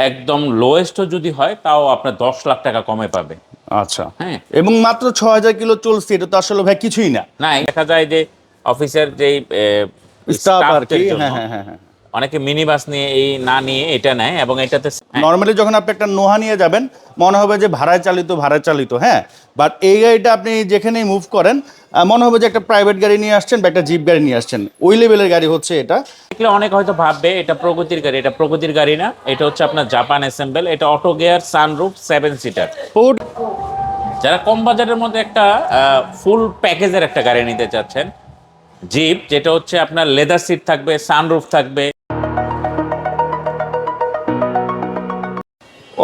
একদম লোয়েস্টও যদি হয় তাও আপনার দশ লাখ টাকা কমে পাবে। আচ্ছা। হ্যাঁ। এবং মাত্র ছ হাজার কিলো চলছে এটা তো আসলে ভাই কিছুই না। না দেখা যায় যে অফিসের যেই স্টাফ আর কি হ্যাঁ হ্যাঁ হ্যাঁ হ্যাঁ। অনেকে মিনি বাস নিয়ে এই না নিয়ে এটা নেয় এবং এটাতে নর্মালি যখন আপনি একটা নোহা নিয়ে যাবেন মনে হবে যে ভাড়ায় চালিত ভাড়ায় চালিত হ্যাঁ। বাট এই গাড়িটা আপনি যেখানেই মুভ করেন মনে হবে যে একটা প্রাইভেট গাড়ি নিয়ে আসছেন বা একটা জিপ গাড়ি নিয়ে আসছেন। ওই লেভেলের গাড়ি হচ্ছে এটা। দেখলে অনেক হয়তো ভাববে এটা প্রগতির গাড়ি এটা প্রগতির গাড়ি না এটা হচ্ছে আপনার জাপান অ্যাসেম্বল এটা auto gear sunroof seven seater যারা কম বাজারের মধ্যে একটা ফুল প্যাকেজের একটা গাড়ি নিতে চাচ্ছেন জিপ যেটা হচ্ছে আপনার লেদার সিট থাকবে সানরুফ থাকবে।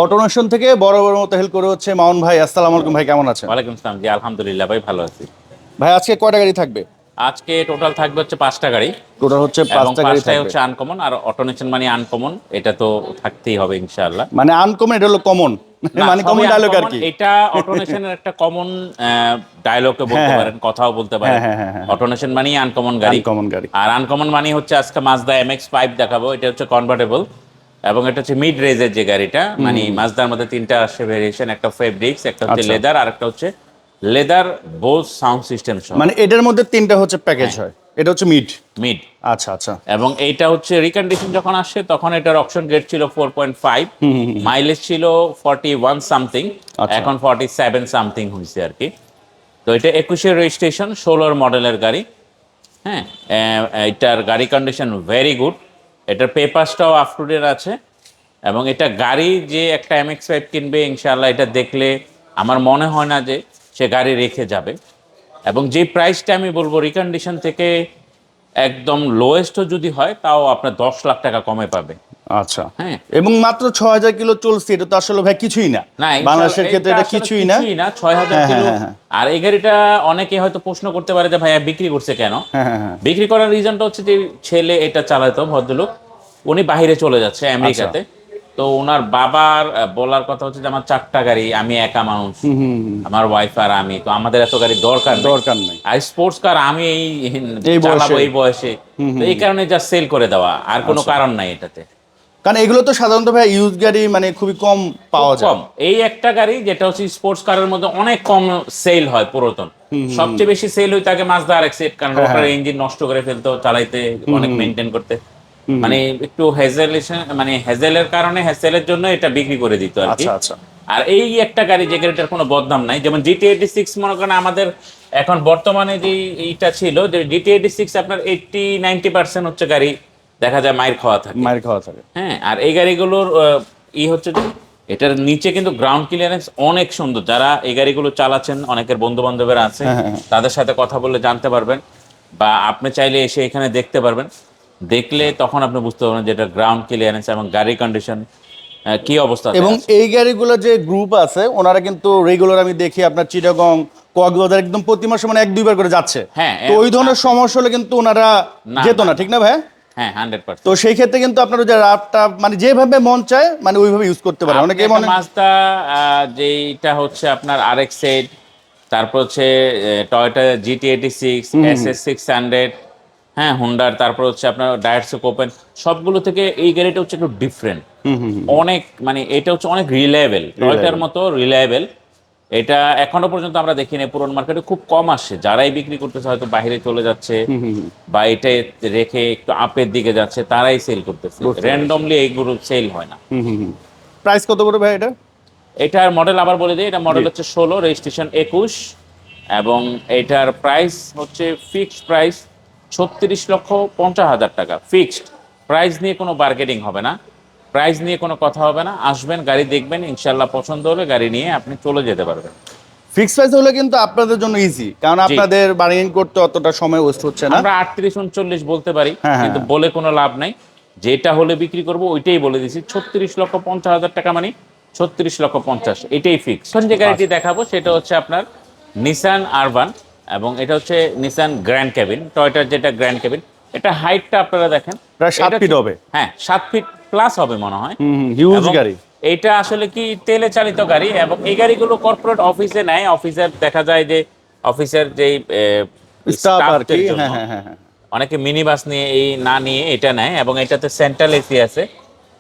অটোনেশন থেকে বড় বড় মতো হেল্প করে হচ্ছে মাউন ভাই। আসসালামু আলাইকুম ভাই কেমন আছেন? ওয়ালাইকুম আসসালাম জি আলহামদুলিল্লাহ ভাই ভালো আছি। ভাই আজকে কয়টা গাড়ি থাকবে? আজকে টোটাল থাকবে হচ্ছে পাঁচটা গাড়ি। টোটাল হচ্ছে পাঁচটা গাড়ি থাকবে। হচ্ছে আনকমন আর অটোনেশন মানে আনকমন এটা তো থাকতেই হবে ইনশাআল্লাহ। মানে আনকমন এটা হলো কমন মানে কমন ডায়লগ আর কি। এটা অটোনেশনের একটা কমন ডায়লগে বলতে হ্যাঁ, পারেন কথাও বলতে পারেন। হ্যাঁ, হ্যাঁ, হ্যাঁ। অটোনেশন মানেই আনকমন গাড়ি। কমন গাড়ি। আর আনকমন মানে হচ্ছে আজকে মাজদা এমএক্স ফাইভ দেখাবো এটা হচ্ছে কনভার্টেবল এবং এটা হচ্ছে মিড রেজের যে গাড়িটা মানে মাজদার মধ্যে তিনটা আসে ভেরিয়েশন একটা ফেব্রিক্স একটা হচ্ছে আচ্ছা। লেদার আর একটা হচ্ছে লেদার বোস সাউন্ড সিস্টেম সহ। মানে এটার মধ্যে তিনটা হচ্ছে প্যাকেজ হয়। এটা হচ্ছে মিড। মিড। আচ্ছা আচ্ছা। এবং এইটা হচ্ছে রিকন্ডিশন যখন আসে তখন এটার অপশন গেট ছিল ফোর পয়েন্ট ফাইভ মাইলেজ ছিল ফর্টি ওয়ান সামথিং। এখন ফর্টি সেভেন সামথিং হয়েছে আর কি। তো এটা একুশের রেজিস্ট্রেশন ষোলোর মডেলের গাড়ি। হ্যাঁ এটার গাড়ি কন্ডিশন ভেরি গুড এটার পেপারসটাও আপ টু ডেট আছে। এবং এটা গাড়ি যে একটা এমএক্স ফাইভ কিনবে ইনশাআল্লাহ এটা দেখলে আমার মনে হয় না যে সে গাড়ি রেখে যাবে। এবং যে প্রাইসটা আমি বলব রিকন্ডিশন থেকে একদম লোয়েস্টও যদি হয় তাও আপনার দশ লাখ টাকা কমে পাবে। আচ্ছা। হ্যাঁ। এবং মাত্র ছ হাজার কিলো চলছে এটা তো আসলে ভাই কিছুই না। বাংলাদেশের ক্ষেত্রে এটা কিছুই না। না ছয় হাজার হ্যাঁ, কিলো। হ্যাঁ, হ্যাঁ। আর এই গাড়িটা অনেকে হয়তো প্রশ্ন করতে পারে যে ভাইয়া বিক্রি করছে কেন? বিক্রি করার রিজনটা হচ্ছে যে ছেলে এটা চালাতো ভদ্রলোক। উনি বাইরে চলে যাচ্ছে আমেরিকাতে। আচ্ছা। তো ওনার বাবার বলার কথা হচ্ছে যে আমার চারটা গাড়ি আমি একা মানুষ। আমার ওয়াইফ আর আমি। তো আমাদের এত গাড়ি দরকার দরকার নেই। আর স্পোর্টস কার আমি এই চালাবো। এই বয়সে। তো এই কারণে যা সেল করে দেওয়া আর কোনো আচ্ছা। কারণ নাই এটাতে। কারণ এগুলো তো সাধারণত ভাই ইউজ গাড়ি মানে খুবই কম পাওয়া যায় কম। এই একটা গাড়ি যেটা হচ্ছে স্পোর্টস কারের মধ্যে অনেক কম সেল হয় পুরাতন। সবচেয়ে বেশি সেল হইতে আগে মাজদা আর এক্সেট কারণ হ্যাঁ, রোটার ইঞ্জিন নষ্ট করে ফেলতো চালাইতে অনেক মেনটেন করতে। মানে একটু হেজেলেশন মানে হেজেলের কারণে হেজেলের জন্য এটা বিক্রি করে দিত আর কি। আচ্ছা আচ্ছা। আর এই একটা গাড়ি যে গাড়িটার কোনো বদনাম নাই যেমন জিটি এইটি সিক্স মনে করেন আমাদের এখন বর্তমানে যে এইটা ছিল যে জিটি এইটি সিক্স আপনার এইটটি নাইনটি পার্সেন্ট হচ্ছে গাড়ি দেখা যায় মায়ের খাওয়া থাকে। মায়ের খাওয়া থাকে। হ্যাঁ আর এই গাড়িগুলোর ই হচ্ছে যে এটার নিচে কিন্তু গ্রাউন্ড ক্লিয়ারেন্স অনেক সুন্দর। যারা এই গাড়িগুলো চালাচ্ছেন অনেকের বন্ধু বান্ধবেরা আছে তাদের সাথে কথা বলে জানতে পারবেন বা আপনি চাইলে এসে এখানে দেখতে পারবেন। দেখলে তখন আপনি বুঝতে পারবেন যে এটা গ্রাউন্ড ক্লিয়ারেন্স এবং গাড়ির কন্ডিশন কি অবস্থা এবং এই গাড়িগুলো যে গ্রুপ আছে ওনারা কিন্তু রেগুলার আমি দেখি আপনার চিটাগং কক্সবাজার একদম প্রতি মাসে মানে এক দুইবার করে যাচ্ছে। হ্যাঁ, তো ওই ধরনের সমস্যা হলে কিন্তু ওনারা যেত না ঠিক না ভাই? হ্যাঁ হান্ড্রেড তো সেই ক্ষেত্রে কিন্তু আপনার যে রাফটা মানে যেভাবে মন চায় মানে ওইভাবে ইউজ করতে পারে। অনেকে মনে মাজদা যেটা হচ্ছে আপনার আর এক্স এইট তারপর হচ্ছে Toyota GT eighty six S S six hundred হ্যাঁ হুন্ডার তারপর হচ্ছে আপনার ডায়াটসো কোপেন সবগুলো থেকে এই গাড়িটা হচ্ছে একটু ডিফারেন্ট অনেক মানে এটা হচ্ছে অনেক রিলায়েবল টয়টার মতো রিলায়েবল এটা এখনও পর্যন্ত আমরা দেখিনি পুরন মার্কেটে খুব কম আসছে যারাই বিক্রি করতেছে হয়তো বাইরে চলে যাচ্ছে বা এটা রেখে একটু আপের দিকে যাচ্ছে তারাই সেল করতেছে। র্যান্ডমলি এইগুলো সেল হয় না। প্রাইস কত করে ভাই এটা? এটার মডেল আবার বলে দিই এটা মডেল হচ্ছে ষোলো রেজিস্ট্রেশন একুশ এবং এটার প্রাইস হচ্ছে ফিক্সড প্রাইস ছত্রিশ লক্ষ পঞ্চাশ হাজার টাকা। ফিক্সড প্রাইস নিয়ে কোনো বার্গেনিং হবে না। প্রাইস নিয়ে কোনো কথা হবে না। আসবেন গাড়ি দেখবেন ইনশাল্লাহ পছন্দ হলে গাড়ি নিয়ে আপনি চলে যেতে পারবেন। ফিক্স প্রাইস হলে কিন্তু আপনাদের জন্য ইজি কারণ আপনাদের বার্গেনিং করতে অতটা সময় ওয়েস্ট হচ্ছে না। আমরা আটত্রিশ উনচল্লিশ বলতে পারি হ্যাঁ, কিন্তু বলে কোনো লাভ নাই। যেটা হলে বিক্রি করব ওইটাই বলে দিছি। ছত্রিশ লক্ষ পঞ্চাশ হাজার টাকা মানে ছত্রিশ লক্ষ পঞ্চাশ এটাই ফিক্স যে গাড়িটি দেখাবো সেটা হচ্ছে আপনার নিসান আরবান এবং এটা হচ্ছে নিসান গ্র্যান্ড ক্যাবিন টয়টার যেটা গ্র্যান্ড ক্যাবিন এটা হাইটটা আপনারা দেখেন। প্রায় সাত ফিট হবে। হ্যাঁ সাত ফিট প্লাস হবে মনে হয়। হিউজ গাড়ি। এইটা আসলে কি তেলে চালিত গাড়ি এবং এই গাড়িগুলো কর্পোরেট অফিসে নেয়। অফিসের দেখা যায় যে অফিসের যেই হ্যাঁ হ্যাঁ হ্যাঁ। অনেকে মিনি বাস নিয়ে এই না নিয়ে এটা নেয় এবং এটাতে সেন্ট্রাল এসি আছে।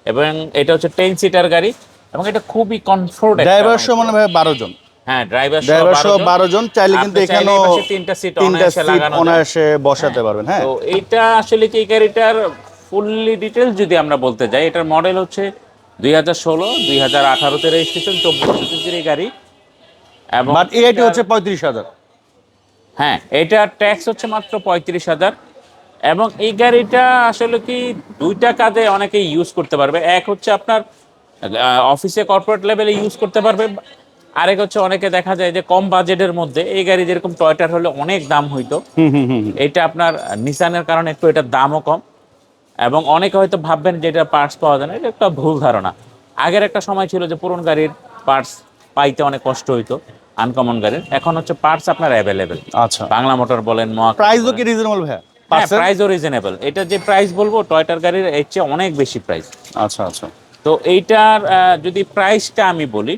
এবং এটা হচ্ছে টেন সিটার গাড়ি এবং এটা খুবই কমফোর্ট ড্রাইভার সহ মনে হয় বারো জন। হ্যাঁ ড্রাইভার সহ বারো জন। চাইলে কিন্তু এই তিনটা সিট অনায়াসে লাগানো অনায়াসে বসাতে পারবেন হ্যাঁ। তো এইটা আসলে কি গাড়িটার ফুললি ডিটেলস যদি আমরা বলতে যাই এটার মডেল হচ্ছে দুই হাজার ষোলো দুই হাজার আঠারোতে রেজিস্ট্রেশন চব্বিশ সিসির এই গাড়ি। এবং বাট এটার- হচ্ছে পঁয়ত্রিশ হাজার। হ্যাঁ এটার ট্যাক্স হচ্ছে মাত্র পঁয়ত্রিশ হাজার। এবং এই গাড়িটা আসলে কি দুইটা কাজে অনেকে ইউজ করতে পারবে। এক হচ্ছে আপনার অফিসে কর্পোরেট লেভেলে ইউজ করতে পারবে। আরেক হচ্ছে অনেকে দেখা যায় যে কম বাজেটের মধ্যে এই গাড়ি যেরকম টয়টার হলে অনেক দাম হইতো। এটা আপনার নিসানের কারণে একটু এটার দামও কম। এবং অনেকে হয়তো ভাববেন যে এটা পার্টস পাওয়া যায় না এটা একটা ভুল ধারণা। আগের একটা সময় ছিল যে পুরনো গাড়ির পার্টস পাইতে অনেক কষ্ট হইতো আনকমন গাড়ির। এখন হচ্ছে পার্টস আপনার অ্যাভেলেবেল আচ্ছা। বাংলা মোটর বলেন প্রাইসও কি রিজনেবল ভাইয়া? হ্যাঁ প্রাইসও রিজনেবল এটা যে প্রাইস বলব টয়টার গাড়ির এর চেয়ে অনেক বেশি প্রাইস আচ্ছা আচ্ছা। তো এইটার যদি প্রাইসটা আমি বলি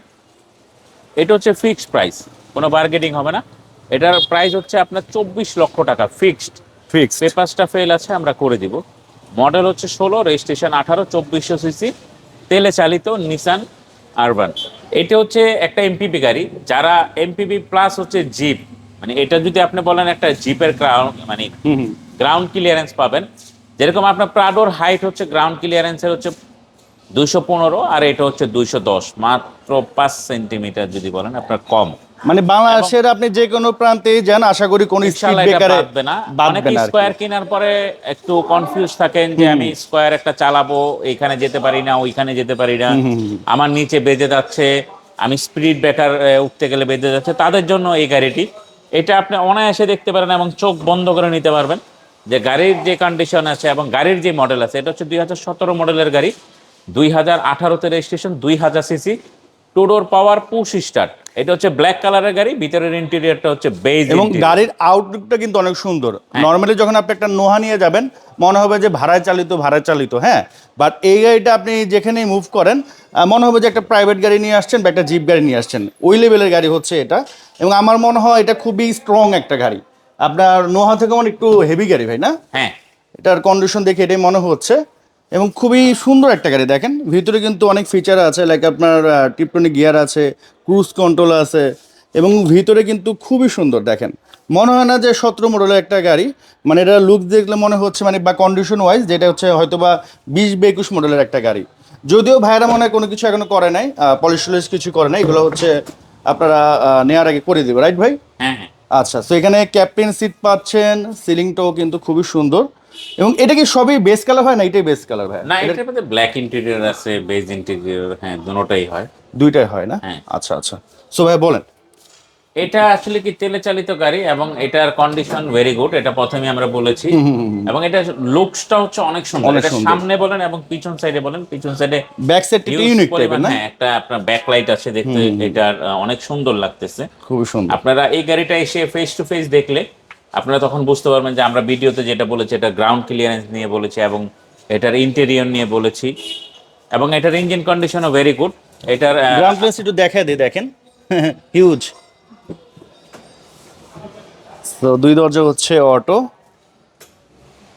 এটা হচ্ছে ফিক্সড প্রাইস কোনো বার্গেটিং হবে না। এটার প্রাইস হচ্ছে আপনার চব্বিশ লক্ষ টাকা ফিক্সড ফিক্সড পেপারসটা ফেল আছে আমরা করে দিব। মডেল হচ্ছে ষোলো রেজিস্ট্রেশন আঠারো চব্বিশশো সিসি তেলে চালিত নিসান আরবান এটা হচ্ছে একটা এমপিপি গাড়ি যারা এমপিপি প্লাস হচ্ছে জিপ মানে এটা যদি আপনি বলেন একটা জিপের গ্রাউন্ড মানে গ্রাউন্ড ক্লিয়ারেন্স পাবেন। যেরকম আপনার প্রাডোর হাইট হচ্ছে গ্রাউন্ড ক্লিয়ারেন্সের হচ্ছে দুইশো পনেরো আর এটা হচ্ছে দুইশো দশ মাত্র পাঁচ সেন্টিমিটার যদি বলেন আপনার কম। মানে বাংলাদেশের আপনি যে কোনো প্রান্তে যান আশা করি কোন স্পিড ব্রেকারে না। অনেকে। স্কোয়ার কেনার পরে একটু কনফিউজ থাকেন যে আমি স্কোয়ার একটা চালাবো এখানে যেতে পারি না ওইখানে যেতে পারি না। আমার নিচে বেজে যাচ্ছে আমি স্পিড ব্রেকার উঠতে গেলে বেজে যাচ্ছে তাদের জন্য এই গাড়িটি। এটা আপনি অনায়াসে দেখতে পারেন এবং চোখ বন্ধ করে নিতে পারবেন যে গাড়ির যে কন্ডিশন আছে এবং গাড়ির যে মডেল আছে এটা হচ্ছে দুই হাজার সতেরো মডেলের গাড়ি। দুই হাজার আঠারোতে রেজিস্ট্রেশন দুই হাজার CC two door power push start এটা হচ্ছে ব্ল্যাক কালারের গাড়ি ভিতরের ইন্টেরিয়রটা হচ্ছে বেজ এবং গাড়ির আউটলুকটা কিন্তু অনেক সুন্দর। হ্যাঁ। নর্মালি যখন আপনি একটা নোহা নিয়ে যাবেন মনে হবে যে ভাড়ায় চালিত ভাড়ায় চালিত হ্যাঁ? বাট এই গাড়িটা আপনি যেখানেই মুভ করেন মনে হবে যে একটা প্রাইভেট গাড়ি নিয়ে আসছেন বা একটা জিপ গাড়ি নিয়ে আসছেন। ওই লেভেলের গাড়ি হচ্ছে এটা। এবং আমার মনে হয় এটা খুবই স্ট্রং একটা গাড়ি। আপনার নোহা থেকে মনে একটু হেভি গাড়ি ভাই না? হ্যাঁ। এটার কন্ডিশন দেখে এটাই মনে হচ্ছে। এবং খুবই সুন্দর একটা গাড়ি দেখেন। ভিতরে কিন্তু অনেক ফিচার আছে লাইক আপনার টিপটনিক গিয়ার আছে ক্রুজ কন্ট্রোল আছে এবং ভিতরে কিন্তু খুবই সুন্দর দেখেন। মনে হয় না যে সতেরো মডেলের একটা গাড়ি মানে এটা লুক দেখলে মনে হচ্ছে মানে বা কন্ডিশন ওয়াইজ যেটা হচ্ছে হয়তো বা বিশ বা একুশ মডেলের একটা গাড়ি। যদিও ভাইয়েরা মনে হয় কোনো কিছু এখনও করে নাই পলিশ টলিশ কিছু করে নাই এগুলো হচ্ছে আপনারা নেওয়ার আগে করে দেবে রাইট ভাই? হ্যাঁ হ্যাঁ। আচ্ছা তো এখানে ক্যাপ্টেন সিট পাচ্ছেন সিলিংটাও কিন্তু খুবই সুন্দর। এবং এটা কি সবই বেস কালার হয় না এটাই বেস কালার ভাই না এটার মধ্যে ব্ল্যাক ইন্টেরিয়র আছে বেজ ইন্টেরিয়র হ্যাঁ দুটোটাই হয়। দুইটাই হয় না? হ্যাঁ। আচ্ছা আচ্ছা। সো ভাই বলেন। এটা আসলে কি তেলে চালিত গাড়ি এবং এটার কন্ডিশন ভেরি গুড এটা প্রথমে আমরা বলেছি। এবং এটা লুকসটা হচ্ছে অনেক সুন্দর। এটা সামনে বলেন এবং পিছন সাইডে বলেন। পিছন সাইডে ব্যাক সাইডটা ইউনিক টাইপের না? হ্যাঁ একটা আপনার ব্যাকলাইট আছে দেখতে এটার আহ, অনেক সুন্দর লাগতেছে। খুব সুন্দর। আপনারা এই গাড়িটা এসে ফেস টু ফেস দেখলে আপনারা তখন বুঝতে পারবেন যে আমরা ভিডিওতে যেটা বলেছি এটা গ্রাউন্ড ক্লিয়ারেন্স নিয়ে বলেছি এবং এটার ইন্টেরিয়র নিয়ে বলেছি। এবং এটার ইঞ্জিন কন্ডিশনও ভেরি গুড এটার গ্রাউন্ড প্লেস একটু দেখা দিই দেখেন। হিউজ তো দুই দরজা হচ্ছে অটো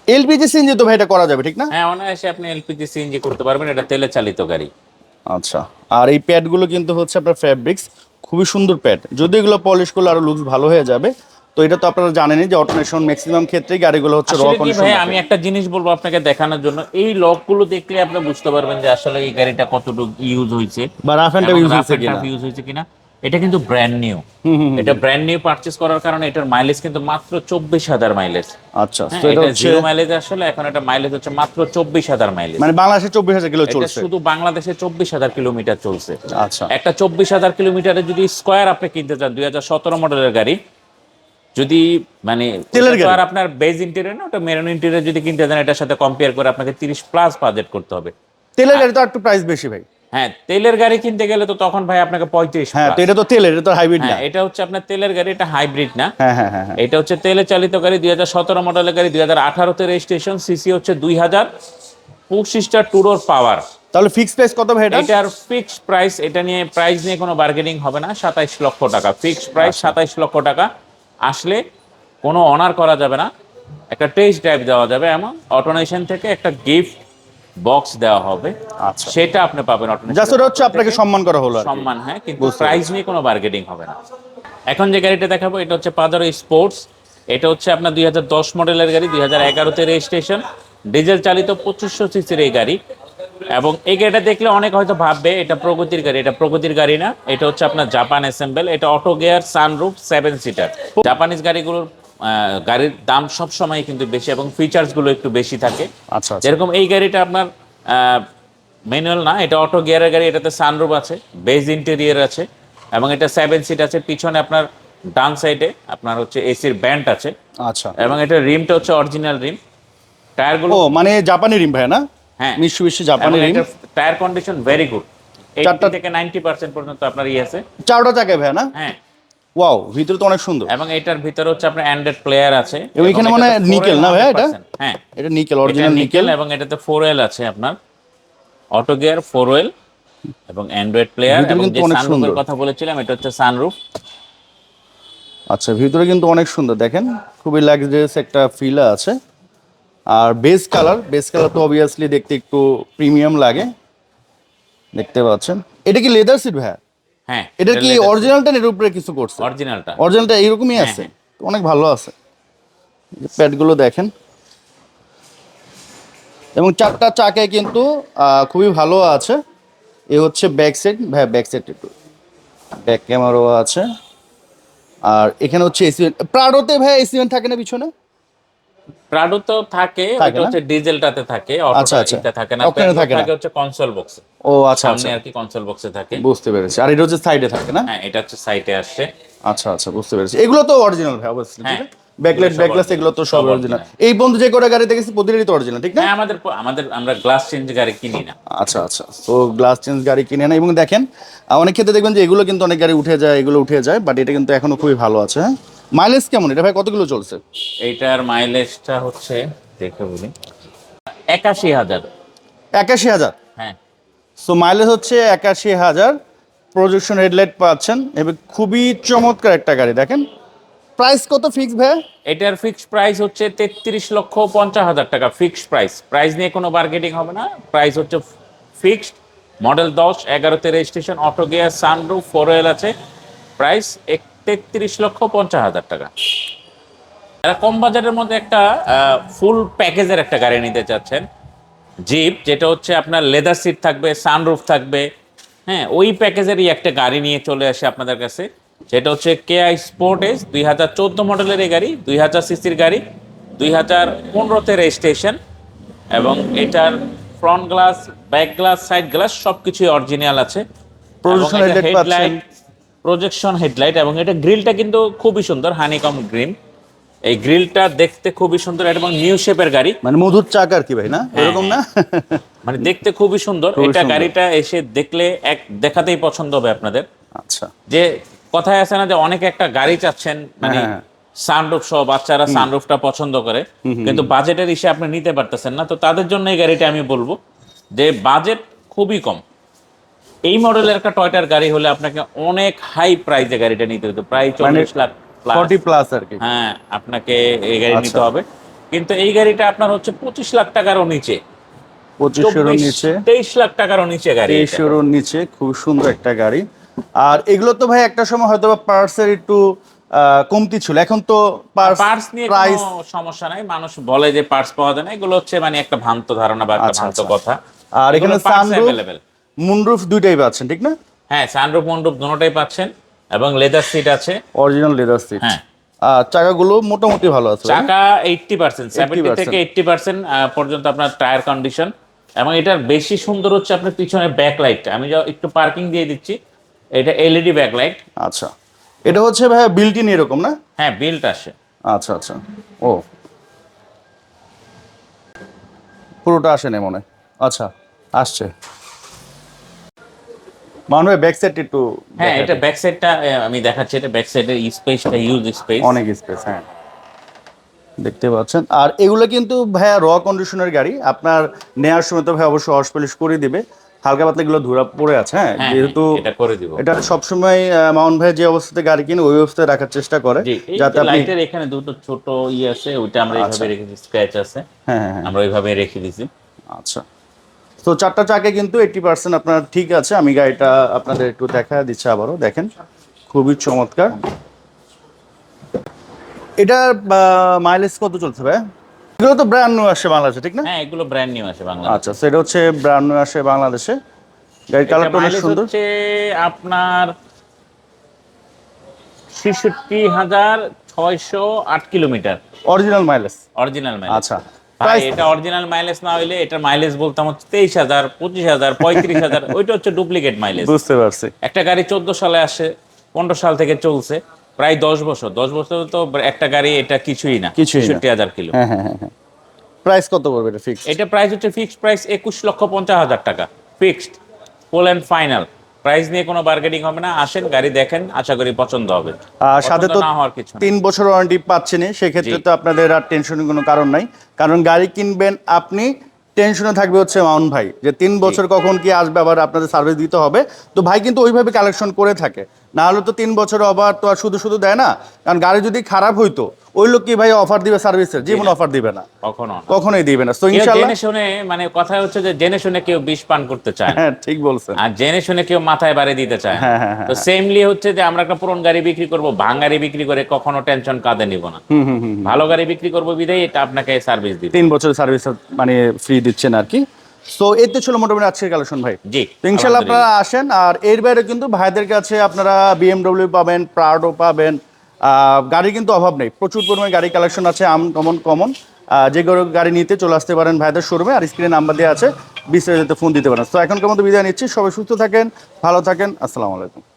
এলপিজি সিএনজি তো ভাই এটা করা যাবে ঠিক না? হ্যাঁ অনায়াসে আপনি এলপিজি সিএনজি করতে পারবেন এটা তেলে চালিত গাড়ি। আচ্ছা। আর এই প্যাডগুলো কিন্তু হচ্ছে আপনার ফ্যাব্রিক্স খুবই সুন্দর প্যাড যদি এগুলো পলিশ করলে আরও লুকস ভালো হয়ে যাবে। তো এটা তো আপনারা জানেনই যে অটোমেশন ম্যাক্সিমাম ক্ষেত্রেই গাড়িগুলো হচ্ছে র আসলে কন্ডিশন ভাই আমি একটা জিনিস বলব আপনাকে দেখানোর জন্য। এই লকগুলো দেখলে আপনি বুঝতে পারবেন যে আসলে এই গাড়িটা কতটুকু ইউজ হয়েছে বা রাফ অ্যান্ড ইউজ হচ্ছে কিনা। ইউজ হয়েছে কিনা। এটা কিন্তু ব্র্যান্ড নিউ এটা ব্র্যান্ড নিউ পারচেজ করার কারণে এটার মাইলেজ কিন্তু মাত্র চব্বিশ হাজার মাইলেজ আচ্ছা হ্যাঁ, তো এটা এটা জিরো মাইলেজ আসলে এখন এটা মাইলেজ হচ্ছে মাত্র চব্বিশ হাজার মাইলেজ মানে বাংলাদেশে চব্বিশ হাজার কিলো এটা চলছে। শুধু বাংলাদেশে চব্বিশ হাজার কিলোমিটার চলছে। আচ্ছা। একটা চব্বিশ হাজার কিলোমিটারে যদি স্কোয়ার আপনি কিনতে চান দুই হাজার সতেরো মডেলের গাড়ি যদি মানে আপনার বেজ ইন্টেরিয়র না ওটা মেরুন ইন্টেরিয়র যদি কিনতে চান এটার সাথে কম্পেয়ার করে আপনাকে তিরিশ প্লাস বাজেট করতে হবে। তেলের গাড়ি তো একটু প্রাইস বেশি ভাই। হ্যাঁ তেলের গাড়ি কিনতে গেলে তো তখন ভাই আপনাকে পঁয়ত্রিশ হ্যাঁ এটা তো তেলের এটা তো হাইব্রিড না। হ্যাঁ এটা হচ্ছে আপনার তেলের গাড়ি এটা হাইব্রিড না। হ্যাঁ হ্যাঁ হ্যাঁ হ্যাঁ। এটা হচ্ছে তেলে চালিত গাড়ি দুই হাজার সতেরো মডেলের গাড়ি দুই হাজার আঠারোতে রেজিস্ট্রেশন সিসি হচ্ছে দুই হাজার। পঁচিশটা টুরোর পাওয়ার তাহলে ফিক্স প্রাইস কত ভাই এটা? এটার ফিক্সড প্রাইস এটা নিয়ে প্রাইস নিয়ে কোনো বার্গেনিং হবে না সাতাইশ লক্ষ টাকা। ফিক্সড প্রাইস সাতাইশ লক্ষ টাকা। আসলে কোনো অনার করা যাবে না। একটা টেস্ট ড্রাইভ দেওয়া যাবে এমন অটোনেশন থেকে একটা গিফট বক্স দেওয়া হবে। আচ্ছা। সেটা আপনি পাবেন জাস্ট ওটা হচ্ছে আপনাকে সম্মান করা হলো সম্মান হ্যাঁ কিন্তু প্রাইস নিয়ে কোনো বার্গেনিং হবে না। এখন যে গাড়িটা দেখাবো এটা হচ্ছে পাদারো স্পোর্টস এটা হচ্ছে আপনার দুই হাজার দশ মডেলের গাড়ি দুই হাজার এগারোতে রেজিস্ট্রেশন ডিজেল চালিত পঁচিশশো সিসির এই গাড়ি। এবং এই গাড়িটা দেখলে অনেক হয়তো ভাববে এটা প্রগতির গাড়ি এটা প্রগতির গাড়ি না এটা হচ্ছে আপনার জাপান অ্যাসেম্বল এটা auto gear sunroof seven seater Japanese গাড়িগুলোর গাড়ির দাম সব সময় কিন্তু বেশি এবং ফিচার্সগুলো একটু বেশি থাকে। আচ্ছা আচ্ছা। যেরকম এই গাড়িটা আপনার ম্যানুয়াল না এটা অটো গিয়ারের গাড়ি এটাতে সানরুফ আছে বেজ ইন্টেরিয়ার আছে এবং এটা সেভেন সিট আছে পিছনে আপনার ডান সাইডে আপনার হচ্ছে এসির ব্যান্ড আছে। আচ্ছা। এবং এটা রিমটা হচ্ছে অরিজিনাল রিম টায়ারগুলো ও মানে জাপানি রিম ভাই না? হ্যাঁ। মিশু মিশু জাপানি tyre condition very good eighty চারটা- থেকে নাইনটি পার্সেন্ট পর্যন্ত আপনার ইয়ে আছে। চারটা চাকায় ভাই না? হ্যাঁ। ওয়াও ভিতরে তো অনেক সুন্দর। এবং এটার ভিতরে হচ্ছে আপনার অ্যান্ড্রয়েড প্লেয়ার আছে। এবং এখানে মনে 4L না ভাইয়া এটা? হ্যাঁ। এটা নিকেল অরিজিনাল নিকেল নিকেল এবং এটাতে ফোর এল আছে আপনার। অটো গিয়ার ফোর ওয়েল এবং অ্যান্ড্রয়েড প্লেয়ার এবং যে সানরুফের। কথা বলেছিলাম এটা হচ্ছে সানরুফ আচ্ছা ভিতরে কিন্তু অনেক সুন্দর দেখেন। খুবই লাক্সারিয়াস একটা ফিল আছে। আর বেস কালার বেস কালার তো অবভিয়াসলি দেখতে একটু প্রিমিয়াম লাগে। দেখতে পাচ্ছেন। এটা কি লেদার সিট ভাই হ্যাঁ এটা কি অরিজিনালটা এর উপরে কিছু করছে? অরিজিনালটা অরিজিনালটা এরকমই হ্যাঁ, আছে? তো অনেক ভালো আছে। প্যাডগুলো দেখেন। এবং চারটা চাকে কিন্তু খুবই ভালো আছে। এ হচ্ছে ব্যাক সাইড ভাই ব্যাক সাইড একটু। ব্যাক ক্যামেরাও আছে। আর এখানে হচ্ছে এসি প্রাডোতে ভাই এসি থাকে না পিছনে? প্রাডো তো থাকে ওটা হচ্ছে ডিজেলটাতে থাকে আচ্ছা, আচ্ছা। থাকে না থাকে। হচ্ছে কনসোল বক্সে ও আচ্ছা সামনে আচ্ছা। আর কি কনসোল বক্সে থাকে। বুঝতে পেরেছি। আর এটা হচ্ছে সাইডে থাকে না? হ্যাঁ এটা হচ্ছে আসছে আচ্ছা আচ্ছা বুঝতে পেরেছি। এগুলো তো অরিজিনাল ভাই অবশ্যই হ্যাঁ, ব্যাকলাইট ব্যাকলাস এগুলো তো সব সব অরিজিনাল এই বন্ধু যে কটা গাড়ি দেখেছি প্রতিটাই তো অরিজিনাল ঠিক না? হ্যাঁ আমাদের আমাদের আমরা গ্লাস চেঞ্জ গাড়ি কিনি না। আচ্ছা আচ্ছা। তো গ্লাস চেঞ্জ গাড়ি কিনে না এবং দেখেন অনেক ক্ষেত্রে দেখবেন যে এগুলো কিন্তু অনেক গাড়ি উঠে যায় এগুলো উঠে যায় বাট এটা কিন্তু এখনও খুবই ভালো আছে হ্যাঁ? মাইলেজ কেমন? এটা ভাই কতগুলো চলছে? এইটার মাইলেজটা হচ্ছে দেখে বলি একাশি হাজার। একাশি হাজার? হ্যাঁ। সো মাইলেজ হচ্ছে একাশি হাজার। প্রজেকশন হেডলাইট পাচ্ছেন। এবং খুবই চমৎকার একটা গাড়ি দেখেন। প্রাইস কত ফিক্স ভাই? এটার ফিক্সড প্রাইস হচ্ছে তেত্রিশ লক্ষ পঞ্চাশ হাজার টাকা ফিক্সড প্রাইস প্রাইস নিয়ে কোনো বার্গেটিং হবে না। প্রাইস হচ্ছে ফিক্সড মডেল দশ এগারোতে registration auto gear sunroof four আছে। প্রাইস তেত্রিশ লক্ষ পঞ্চাশ হাজার টাকা। যারা কম বাজারের মধ্যে একটা ফুল প্যাকেজের একটা গাড়ি নিতে চাচ্ছেন জিপ যেটা হচ্ছে আপনার লেদার সিট থাকবে সানরুফ থাকবে হ্যাঁ ওই প্যাকেজেরই একটা গাড়ি নিয়ে চলে আসে আপনাদের কাছে। যেটা হচ্ছে কেআই স্পোর্ট এস দুই হাজার চোদ্দ মডেলের এই গাড়ি দুই হাজার সিসির গাড়ি দুই হাজার পনেরোতে রেজিস্ট্রেশন এবং এটার front glass back glass side glass সব কিছুই অরিজিনাল আছে পাচ্ছেন। প্রজেকশন হেডলাইট এবং এটা গ্রিলটা কিন্তু খুবই সুন্দর হানিকম গ্রিল এই গ্রিলটা দেখতে খুবই সুন্দর এবং নিউ শেপের গাড়ি। মানে মধুর চাক আর কি ভাই না? এরকম না? মানে দেখতে খুবই সুন্দর এটা গাড়িটা এসে দেখলে এক দেখাতেই পছন্দ হবে আপনাদের। আচ্ছা। যে কথায় আছে না যে অনেকে একটা গাড়ি চাচ্ছেন মানে হ্যাঁ, হ্যাঁ। সানরুফ সহ বাচ্চারা সানরুফটা পছন্দ করে কিন্তু বাজেটের ইসে আপনি নিতে পারতেছেন না তো তাদের জন্য এই গাড়িটা আমি বলব যে বাজেট খুবই কম। এই মডেলের একটা টয়টার গাড়ি হলে আপনাকে অনেক হাই প্রাইসে গাড়িটা নিতে হতো প্রায় মানে চল্লিশ লাখ ফর্টি প্লাস আর কি। হ্যাঁ আপনাকে এই গাড়ি নিতে আচ্ছা। হবে। কিন্তু এই গাড়িটা আপনার হচ্ছে পঁচিশ লাখ টাকারও নিচে। পঁচিশেরও নিচে। তেইশ লাখ টাকারও নিচে গাড়ি তেইশেরও নিচে খুব সুন্দর একটা গাড়ি। আর এগুলো তো ভাই একটা সময় হয়তো একটু কমতি ছিল। এখন তো পার্স নিয়ে কোনো সমস্যা নাই। মানুষ বলে যে পার্টস পাওয়া যায় না। এগুলো হচ্ছে মানে একটা ভ্রান্ত ধারণা বা একটা আচ্ছা, ভ্রান্ত আচ্ছা। কথা। আর এখানে সানরুফ। মুনরুফ দুইটাই পাচ্ছেন ঠিক না? হ্যাঁ সানরুফ মন্ডপ দুটোটাই পাচ্ছেন এবং লেদার সিট আছে। অরিজিনাল লেদার সিট হ্যাঁ। আর চাকাগুলো মোটামুটি ভালো আছে। চাকা এইটটি পার্সেন্ট সেভেন্টি 80% থেকে এইটটি পার্সেন্ট পর্যন্ত আপনার টায়ার কন্ডিশন এবং এটার বেশি সুন্দর হচ্ছে আপনার পিছনে ব্যাক লাইটটা আমি একটু পার্কিং দিয়ে দিচ্ছি এটা এলইডি ব্যাক লাইট আচ্ছা। এটা হচ্ছে ভাই বিল্ট ইন এরকম না? হ্যাঁ বিল্ট আসে আচ্ছা আচ্ছা। ও। পুরোটা আসে না মনে আচ্ছা আসছে। মনে হয় ব্যাক সাইড একটু হ্যাঁ এটা ব্যাক সাইডটা আমি দেখাচ্ছি এটা ব্যাক সাইডের স্পেসটা ইউজ স্পেস অনেক স্পেস হ্যাঁ। দেখতে পাচ্ছেন। আর এগুলো কিন্তু ভাইয়া র কন্ডিশনের গাড়ি। আপনার নেওয়ার সময় তো ভাই অবশ্যই ওয়াশ পলিশ করে দিবে। হালকা পাতলা এগুলো ধুরা পড়ে আছে হ্যাঁ। হ্যাঁ যেহেতু এটা করে দিব। এটা সবসময় মাউন্ট ভাই যে অবস্থাতে গাড়ি কিনে ওই অবস্থায় রাখার চেষ্টা করে। যাতে আপনি লাইটের এখানে দুটো ছোট ই আছে ওইটা আমরা এইভাবে রেখেছি স্ক্র্যাচ আছে। হ্যাঁ হ্যাঁ হ্যাঁ। আমরা ওইভাবে রেখে দিছি। আচ্ছা। তো চারটা চাকে কিন্তু এইটটি পার্সেন্ট আপনার ঠিক আছে। আমি গাড়িটা আপনাদের একটু দেখা দিচ্ছি আবারও। দেখেন খুবই চমৎকার। এটার মাইলেজ কত চলছে ভাই? এগুলো তো ব্র্যান্ড নিউ আসে বাংলাদেশে ঠিক না? হ্যাঁ এগুলো ব্র্যান্ড নিউ আছে বাংলা আচ্ছা সেটা হচ্ছে ব্র্যান্ড নিউ আসে বাংলাদেশে। গাড়ির কালারটা অনেক সুন্দর। হচ্ছে আপনার ছেষট্টি হাজার ছয়শো আট kilometre. Original mileage original mileage আচ্ছা। এটা অরিজিনাল মাইলেজ না হইলে এটার মাইলেজ বলতাম হচ্ছে তেইশ হাজার পঁচিশ হাজার পঁয়ত্রিশ হাজার ওইটা হচ্ছে ডুপ্লিকেট মাইলেজ বুঝতে পারছি। একটা গাড়ি চোদ্দ সালে আসে পনেরো সাল থেকে চলছে প্রায় দশ বছর। দশ বছর তো একটা গাড়ি এটা কিছুই না। ছেষট্টি হাজার কিলো। হ্যাঁ হ্যাঁ হ্যাঁ হ্যাঁ। প্রাইস কত পড়বে এটা ফিক্স এটা প্রাইস হচ্ছে ফিক্সড প্রাইস একুশ লক্ষ পঞ্চাশ হাজার টাকা। Fixed full and final price নিয়ে কোনো বার্গেনিং হবে না। আসেন গাড়ি দেখেন আশা করি পছন্দ হবে। সাথে তো না হওয়ার তিন বছর ওয়ারেন্টি পাচ্ছেনই সেক্ষেত্রে তো আপনাদের আর টেনশনের কোনো কারণ নাই। কারণ গাড়ি কিনবেন আপনি টেনশনে থাকবে হচ্ছে মাউন ভাই যে তিন বছর কখন কি আসবে আবার আপনাদের সার্ভিস দিতে হবে। তো ভাই কিন্তু ওইভাবে কালেকশন করে থাকে। না হলে তো তিন বছর আবার তো আর শুধু শুধু দেয় না। কারণ গাড়ি যদি খারাপ হইতো ওই লোক কি ভাই অফার দিবে সার্ভিসের জীবন অফার দিবে না। কখনো কখনোই দিবে না। তো কেউ ইনশাল্লাহ জেনে শুনে মানে কথা হচ্ছে যে জেনে শুনে কেউ বিষ পান করতে চায় হ্যাঁ ঠিক বলছেন। আর জেনে শুনে কেউ মাথায় বাড়ি দিতে চায় হ্যাঁ, হ্যাঁ, হ্যাঁ, তো সেমলি হচ্ছে যে আমরা একটা পুরন গাড়ি বিক্রি করব ভাঙাড়ি বিক্রি করে কখনো টেনশন কাঁধে নিব না। হুম হুম হুম ভালো গাড়ি বিক্রি করব বিধায় এটা আপনাকে সার্ভিস দিবে। তিন বছর সার্ভিস মানে ফ্রি দিচ্ছেন আর কি। তো এতে ছিল মোটামুটি আজকের কালেকশন ভাই। জি তো ইনশাল্লাহ আপনারা আসেন আর এর বাইরে কিন্তু ভাইদের কাছে আপনারা বিএমডব্লিউ পাবেন প্রাডো পাবেন আহ, গাড়ি কিন্তু অভাব নেই। প্রচুর পরিমাণে গাড়ি কালেকশন আছে আম কমন কমন যে গাড়ি নিতে চলে আসতে পারেন ভাইদের শোরুমে আর স্ক্রিনে নাম্বার দেওয়া আছে বিস্তারিত ফোন দিতে পারেন। তো এখনকার মতো বিদায় নিচ্ছি সবাই সুস্থ থাকেন ভালো থাকেন আসসালামু আলাইকুম।